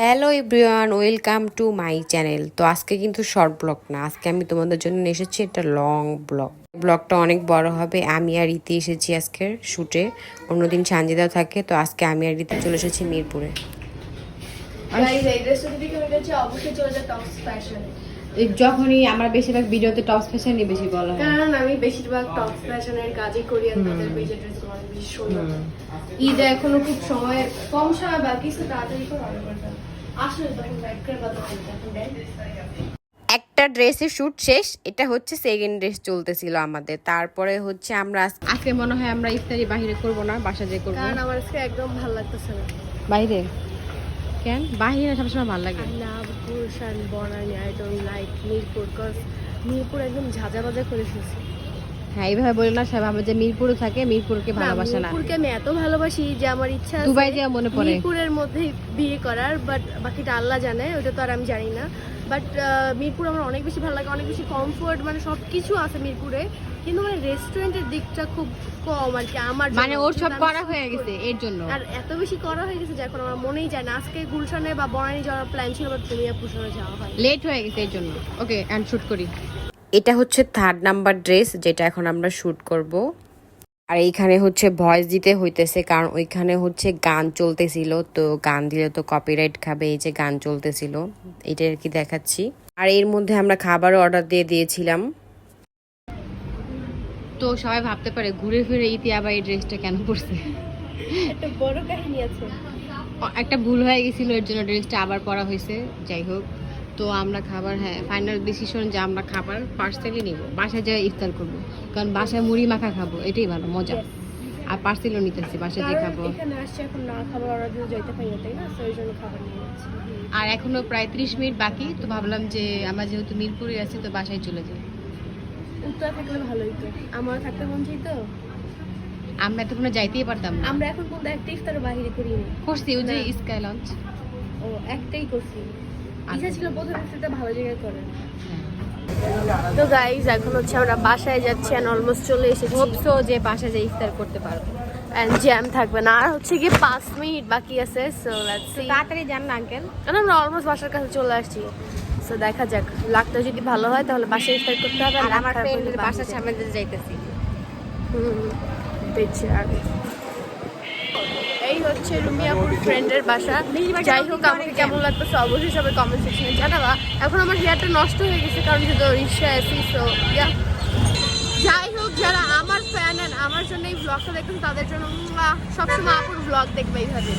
Hello everyone, welcome to my channel. তো আজকে কিন্তু শর্ট ব্লগ না, আজকে আমি তোমাদের জন্য এসেছি একটা লং ব্লগ। ব্লগটা অনেক বড় হবে, আমি আর রীতি এসেছি আজকের শুটে, অন্যদিন সানজিদাও থাকে, তো আজকে আমি আর রীতি চলে এসেছি মিরপুরে। অবশ্যই চলে যখনই আমরা বেশিরভাগ ভিডিওতে টপস ফ্যাশনই বেশি বলা হয়। কারণ আমি বেশিরভাগ টপস ফ্যাশনের কাজই করি আর তাদের বেশি সুন্দর। ঈদে এখনও খুব সময় কম সময় বাকি আছে তাড়াতাড়ি করে অর্ডার করতে। আসলে তখন ব্যাক করে এখন দেন একটা ড্রেসের শ্যুট শেষ এটা হচ্ছে সেকেন্ড ড্রেস চলতেছিল আমাদের। তারপরে হচ্ছে আমরা আজকে মনে হয় আমরা ইফতারি বাহিরে করব না বাসা যে করব। কারণ আমার আজকে একদম ভালো লাগতেছে না। বাইরে? কেন? বাহিরে সবসময় ভালো লাগে। I love Banani I don't like Mirpur cause Mirpur একদম ঝাঁঝা বাজা করে ফেলছে। হ্যাঁ এইভাবে বলে না সবাই ভাবে যে মিরপুরে থাকে মিরপুরকে ভালোবাসে না। মিরপুরকে আমি এত ভালোবাসি যে আমার ইচ্ছা আছে দুবাই যাওয়া মনে পড়ে। মিরপুরের মধ্যে বিয়ে করার বাট বাকিটা আল্লাহ জানে ওটা তো আর আমি জানি না। বাট মিরপুর আমার অনেক বেশি ভালো লাগে অনেক বেশি কমফোর্ট মানে সব কিছু আছে মিরপুরে। কিন্তু মানে রেস্টুরেন্টের দিকটা খুব কম আর কি আমার মানে ওর সব করা হয়ে গেছে এর জন্য। আর এত বেশি করা হয়ে গেছে যে এখন আমার মনেই যায় না। আজকে গুলশানে বা বনানি যাওয়ার প্ল্যান ছিল বাট তুমি পুষানো যাওয়া হয় লেট হয়ে গেছে এর জন্য। ওকে অ্যান্ড শুট করি। এটা হচ্ছে থার্ড নাম্বার ড্রেস যেটা এখন আমরা শুট করব। আর এইখানে হচ্ছে ভয়েস দিতে হইতেছে কারণ ওইখানে হচ্ছে গান চলতেছিল। তো গান দিলে তো কপিরাইট খাবে এই যে গান চলতেছিল এটা আর কি দেখাচ্ছি। আর এর মধ্যে আমরা খাবারও অর্ডার দিয়ে দিয়েছিলাম। তো সবাই ভাবতে পারে ঘুরে ফিরে ইতি আবার এই ড্রেসটা কেন পরছে? একটা বড় কাহিনী আছে। একটা ভুল হয়ে গেছিল এর জন্য ড্রেসটা আবার পরা হয়েছে। যাই হোক। তো আমরা খাবার হ্যাঁ ফাইনাল ডিসিশন যে আমরা খাবার পার্সেলই নিব। বাসায় যাই ইফতার করব। কারণ বাসায় মুড়ি মাখা খাব এটাই ভালো মজা। আর পার্সেলও নিতেছি বাসায় যে কারণ খাব। এখানে আসছে এখন না খাবার অর্ডার দিয়ে যাইতে পারি না তাই না? তো ওই জন্য খাবার নিয়ে আর এখনও প্রায় ত্রিশ মিনিট বাকি তো ভাবলাম যে আমরা যেহেতু মিরপুরে আছি তো বাসায় চলে যাই। উত্তর থাকলে ভালোই তো। আমার থাকতে মন চাই তো আমরা এতক্ষণে যাইতেই পারতাম না। আমরা এখন পর্যন্ত একটা ইফতার বাহিরে করিনি। করছি ওই যে স্কাই লঞ্চ ও একটাই করছি। ইচ্ছা ছিল প্রথম ইফতারটা ভালো জায়গায় করে। তো গাইজ এখন হচ্ছে আমরা বাসায় যাচ্ছি এন্ড অলমোস্ট চলে এসেছি। হোপসো যে বাসায় যে ইফতার করতে পারব? এন্ড জ্যাম থাকবে না। আর হচ্ছে কি পাঁচ মিনিট বাকি আছে সো লেটস সি তাড়াতাড়ি জান না আঙ্কেল কারণ আমরা অলমোস্ট বাসার কাছে চলে আসছি। সো দেখা যাক। লাকটা যদি ভালো হয় তাহলে বাসায় ইফতার করতে হবে। আর আমার ফ্রেন্ডের বাসার সামনে যাইতেছি। হুম, আগে এই হচ্ছে রুমিয়াপুর ফ্রেন্ডের বাসা। যাই হোক আমাকে কেমন লাগতেছে অবশ্যই সবাই কমেন্ট সেকশনে জানাবা। এখন আমার হেয়ারটা নষ্ট হয়ে গেছে কারণ যেহেতু রিক্সায় আছি সো ইয়া যাই হোক যারা আমার ফ্যান অ্যান্ড আমার জন্য এই ব্লগটা দেখেন তাদের জন্য সবসময় আপুর ব্লগ দেখবে এইভাবে।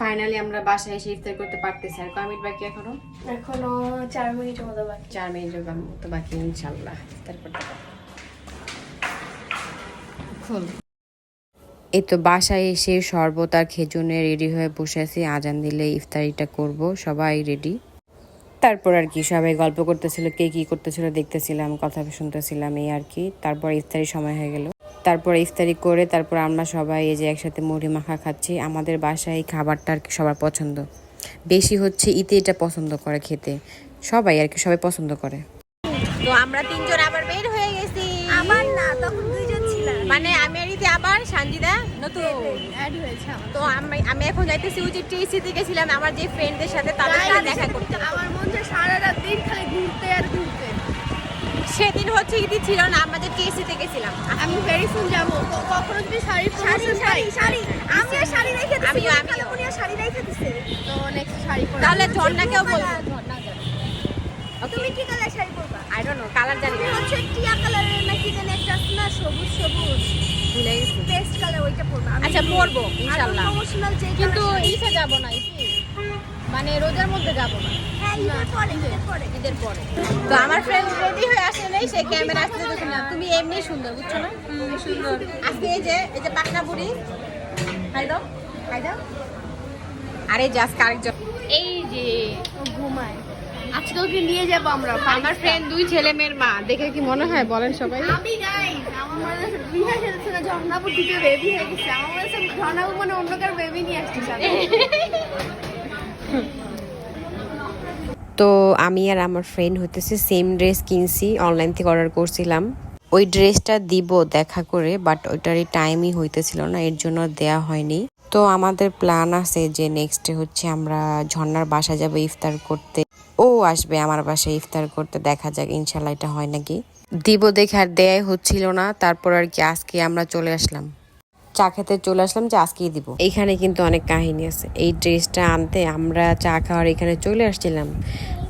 ফাইনালি আমরা বাসায় এসে ইফতার করতে পারতেছি। আর কয় মিনিট বাকি এখনও? এখনও চার মিনিটের মতো বাকি। চার মিনিটের মতো বাকি ইনশাল্লাহ। ইফতার করতে পারব। খোল। এই তো বাসায় এসে শরবত আর খেজুনে রেডি হয়ে বসে আছি। আজান দিলে ইফতারিটা করব সবাই রেডি তারপর আর কি সবাই গল্প করতেছিল কে কি করতেছিল দেখতেছিলাম কথা শুনতেছিলাম এই আর কি। তারপর ইফতারি সময় হয়ে গেল। তারপর ইফতারি করে তারপর আমরা সবাই এই যে একসাথে মুড়ি মাখা খাচ্ছি। আমাদের বাসায় এই খাবারটা আর কি সবার পছন্দ। বেশি হচ্ছে ইতে এটা পছন্দ করে খেতে। সবাই আর কি সবাই পছন্দ করে। তো আমরা তিনজন আবার বের হয়ে গেছি। আমার না তখন মানে আমি আর ইতি আবার সানজিদা নতুন। অ্যাড হয়েছে তো আমি আমি এখন যাইতেছি ওই যে ট্রেসিতে গেছিলাম আমার যে ফ্রেন্ডদের সাথে তাদের সাথে দেখা করতে। আমার মন চায় সারা রাত দিন খালি ঘুরতে আর ঘুরতে। সেদিন হচ্ছে ইতি ছিল না আমরা যে ট্রেসিতে গেছিলাম। আমি ভেরি সুন যাব। কখনো যদি শাড়ি শাড়ি শাড়ি শাড়ি। আমি আর শাড়ি রেখে দিছি। উনি আর শাড়ি রেখে দিছে। তো নেক্সট শাড়ি পরবো তাহলে ঝর্ণাকেও বলব তুমি কি কালার শাড়ি পরবা? আই ডোন্ট নো কালার জানি না। হচ্ছে টিয়া কালারের নাকি জানি একটা আছে না সবুজ সবুজ। ভুলে গেছি। পেস্ট কালার ওইটা পরবা। আচ্ছা, পরবো, ইনশাআল্লাহ। প্রমোশনাল যে কিন্তু ইসে যাব না ইসে মানে রোজার মধ্যে যাব না। হ্যাঁ ঈদের পরে তো আমার ফ্রেন্ড রেডি হয়ে আসে নাই সে ক্যামেরা আসতে দেখে না তুমি এমনি সুন্দর বুঝছ না? সুন্দর। আজকে এই যে এই যে পাকনা বুড়ি হাই দাও হাই দাও। আরে জাস্ট আরেকজন। এই যে ঘুমায়। আজকে ওকে নিয়ে যাব আমরা আমার ফ্রেন্ড দুই ছেলে মেয়ের মা। দেখে কি মনে হয় বলেন সবাই। আমি গাইস আমার মনে হচ্ছে না ঝর্ণাপুর বেবি হয়ে গেছে। আমার মনে হচ্ছে ঝর্ণাপুর মানে অন্য কার বেবি নিয়ে আসছে সাথে। তো আমি আর আমার ফ্রেন্ড হতেছে সেম ড্রেস কিনছি অনলাইন থেকে অর্ডার করছিলাম। ওই ড্রেসটা দিব দেখা করে বাট ওইটারই টাইমই হইতেছিল না এর জন্য দেয়া হয়নি। তো আমাদের প্ল্যান আছে যে নেক্সটে হচ্ছে আমরা ঝর্ণার বাসা যাব ইফতার করতে। ও আসবে আমার বাসায় ইফতার করতে, দেখা যাক, ইনশাল্লাহ এটা হয় নাকি। দিব দেখে আর দেয়াই হচ্ছিল না, তারপর আর কি আজকে আমরা চলে আসলাম। চা খেতে চলে আসলাম যে আজকেই দিব। এইখানে কিন্তু অনেক কাহিনী আছে। এই ড্রেসটা আনতে আমরা চা খাওয়ার এখানে চলে আসছিলাম।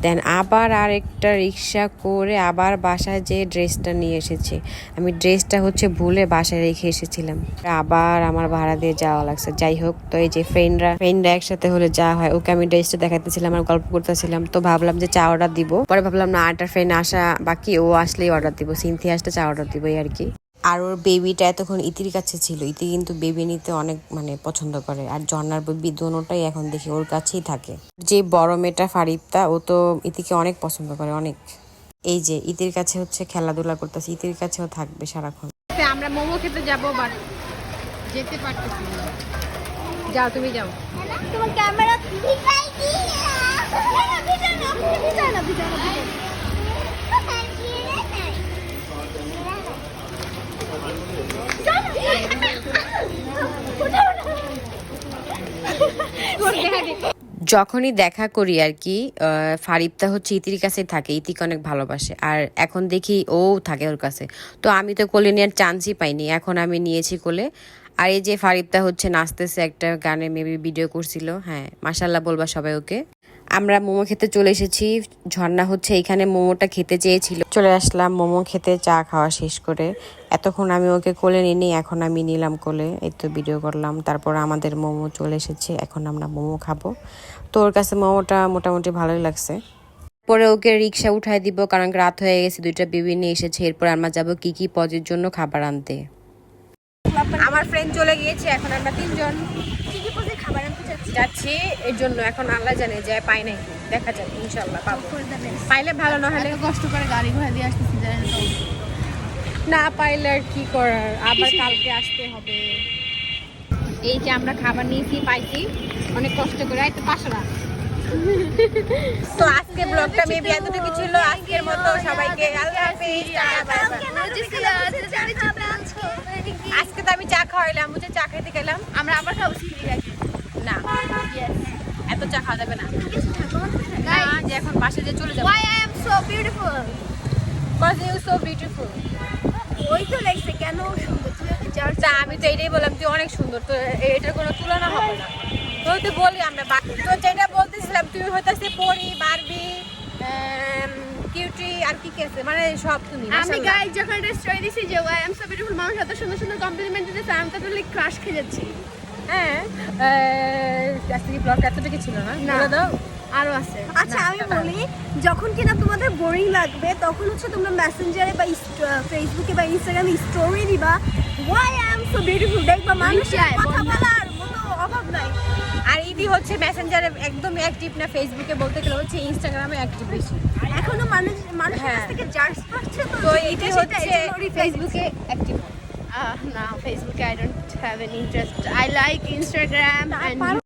দেন আবার আরেকটা রিক্সা করে আবার বাসায় যে ড্রেসটা নিয়ে এসেছি। আমি ড্রেসটা হচ্ছে ভুলে বাসায় রেখে এসেছিলাম। আবার আমার ভাড়া দিয়ে যাওয়া লাগছে। যাই হোক, তো এই যে ফ্রেন্ডরা ফ্রেন্ডরা একসাথে হলে যা হয়, ওকে আমি ড্রেসটা দেখাতেছিলাম, আর গল্প করতেছিলাম। তো ভাবলাম যে চা অর্ডার দিব। পরে ভাবলাম না, আরেকটা ফ্রেন্ড আসা বাকি, ও আসলেই অর্ডার দিব। সিনথি আসলে চা অর্ডার দিব, এই আর কি। আর ওর বেবিটা এতক্ষণ ইতির কাছে ছিল ইতি কিন্তু বেবি নিতে অনেক মানে পছন্দ করে আর ঝর্ণার বেবি দোনোটাই এখন দেখি ওর কাছেই থাকে যে বড় মেয়েটা ফারিপ্তা ও তো ইতিকে অনেক পছন্দ করে অনেক এই যে ইতির কাছে হচ্ছে খেলাধুলা করতেছে ইতির কাছেও থাকবে সারাক্ষণ আমরা মোমো খেতে যাব বাট যেতে পারতেছি যাও তুমি যাও তোমার ক্যামেরা ভিজাই না না না ভিজা না ভিজা না যখনই দেখা করি আর কি ফারিপ্তা হচ্ছে ইতির কাছে থাকে, ইতিকে অনেক ভালোবাসে। আর এখন দেখি ও থাকে ওর কাছে। তো আমি তো কোলে নেওয়ার চান্সই পাইনি, এখন আমি নিয়েছি কোলে। আর এই যে ফারিপ্তা হচ্ছে, নাচতেছে একটা গানে মেবি ভিডিও করছিল হ্যাঁ মাসাল্লাহ বলবা সবাই ওকে। আমরা মোমো খেতে চলে এসেছি। ঝর্ণা হচ্ছে এখানে মোমোটা খেতে চেয়েছিল। চলে আসলাম মোমো খেতে, চা খাওয়া শেষ করে। এতক্ষণ আমি ওকে কোলে নিনি এখন আমি নিলাম কোলে। এই তো ভিডিও করলাম। তারপর আমাদের মোমো চলে এসেছে। এখন আমরা মোমো খাব। তো ওর কাছে মোমোটা মোটামুটি ভালোই লাগছে। পরে ওকে রিক্সা উঠায় দিব, কারণ রাত হয়ে গেছে, দুইটা বেবি নিয়ে এসেছে। এরপর আমরা যাব কি কি পজের জন্য খাবার আনতে। আমার ফ্রেন্ড চলে গিয়েছে, এখন আমরা তিনজন। যাচ্ছি এর জন্য এখন আল্লাহ জানে যে পাই নাই। দেখা যাক ইনশাল্লাহ পাবো। পাইলে ভালো না হলে কষ্ট করে গাড়ি ঘোড়া দিয়ে আসতেছি জানেন তো। না পাইলে আর কি করার আবার কালকে আসতে হবে। এই যে আমরা খাবার নিয়েছি পাইছি। অনেক কষ্ট করে এই তো পাঁচশো তো আজকে ব্লগটা মেবি এতটুকু ছিল। আজকের মতো সবাইকে আল্লাহ হাফেজ। আজকে তো আমি চা খাওয়াইলাম। বুঝে চা খেতে গেলাম। আমরা আবার খাব সিঁড়ি না। এত চা খাওয়া যাবে না। না যে এখন বাসে যে চলে যাব। Why I am so beautiful? Because you so beautiful. ওই তো লাগছে কেন সুন্দর? তুমি তা আমি তো এটাই বললাম তুই অনেক সুন্দর। তো এটার কোনো তুলনা হবে না। তো তো বলি আমরা তো যেটা বলতেছিলাম তুই হইতাছে পরি বারবি কিউটি আর কি কি আছে? মানে সব তুমি আমি। গাই যখন একটা স্টোরি দিছি যে ওয়াই এম সো বিউটিফুল মানুষ এত সুন্দর সুন্দর কমপ্লিমেন্ট দিতেছে আমি তো ক্রাশ খেয়ে যাচ্ছি। হ্যাঁ। ছিল না। বলে দাও। আরও আছে। আচ্ছা আমি বলি যখন কিনা তোমাদের বোরিং লাগবে তখন হচ্ছে তোমরা মেসেঞ্জারে বা ফেসবুকে বা ইনস্টাগ্রামে স্টোরি দিবা। Why I am so beautiful দেখবা মানুষের কথা। বলার মতো অভাব নাই। আর ইদি হচ্ছে মেসেঞ্জারে একদম অ্যাক্টিভ না ফেসবুকে বলতে গেলে হচ্ছে ইনস্টাগ্রামে অ্যাক্টিভ বেশি। এখনও মানুষ মানুষের হ্যাঁ। কাছ থেকে জাজ পাচ্ছে তো তো এটা হচ্ছে ফেসবুকে active Uh, no, Facebook, I don't have any interest. I like Instagram and